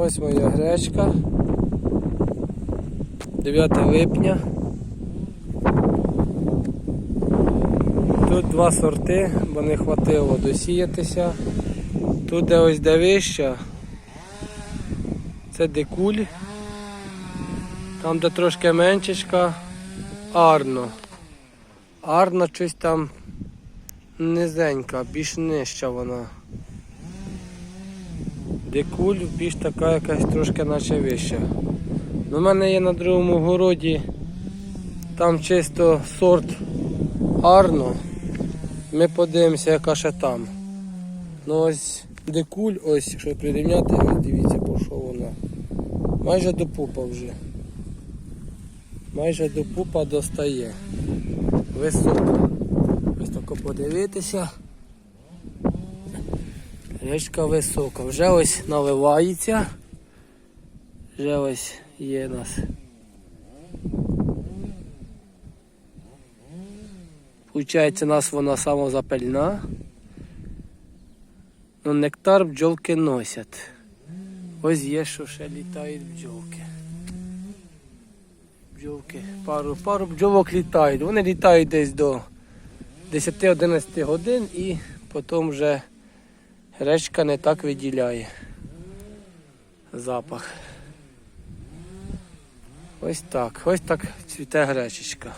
Ось моя гречка. 9 липня. Тут два сорти, бо не хватило досіятися. Тут де ось де вища. Це декуль. Там де трошки меншечка. Арно. Арна щось там низенька, більш нижча вона. Декуль більш така якась трошки наче вища. У мене є на другому городі, там чисто сорт Арно. Ми подивимося, яка ще там. Ну ось декуль, ось, якщо прирівняти, дивіться, по що вона. Майже до пупа вже. Майже до пупа достає. Висока. Ось тако подивитися. Річка висока. Вже ось наливається. Вже ось є нас. Получається, нас вона самозапальна. Ну, нектар бджолки носять. Ось є, що ще літають бджолки. Бджолки. Пару, пару бджолок літають. Вони літають десь до 10-11 годин і потім вже гречка не так виділяє запах. Ось так. Ось так цвіте гречечка.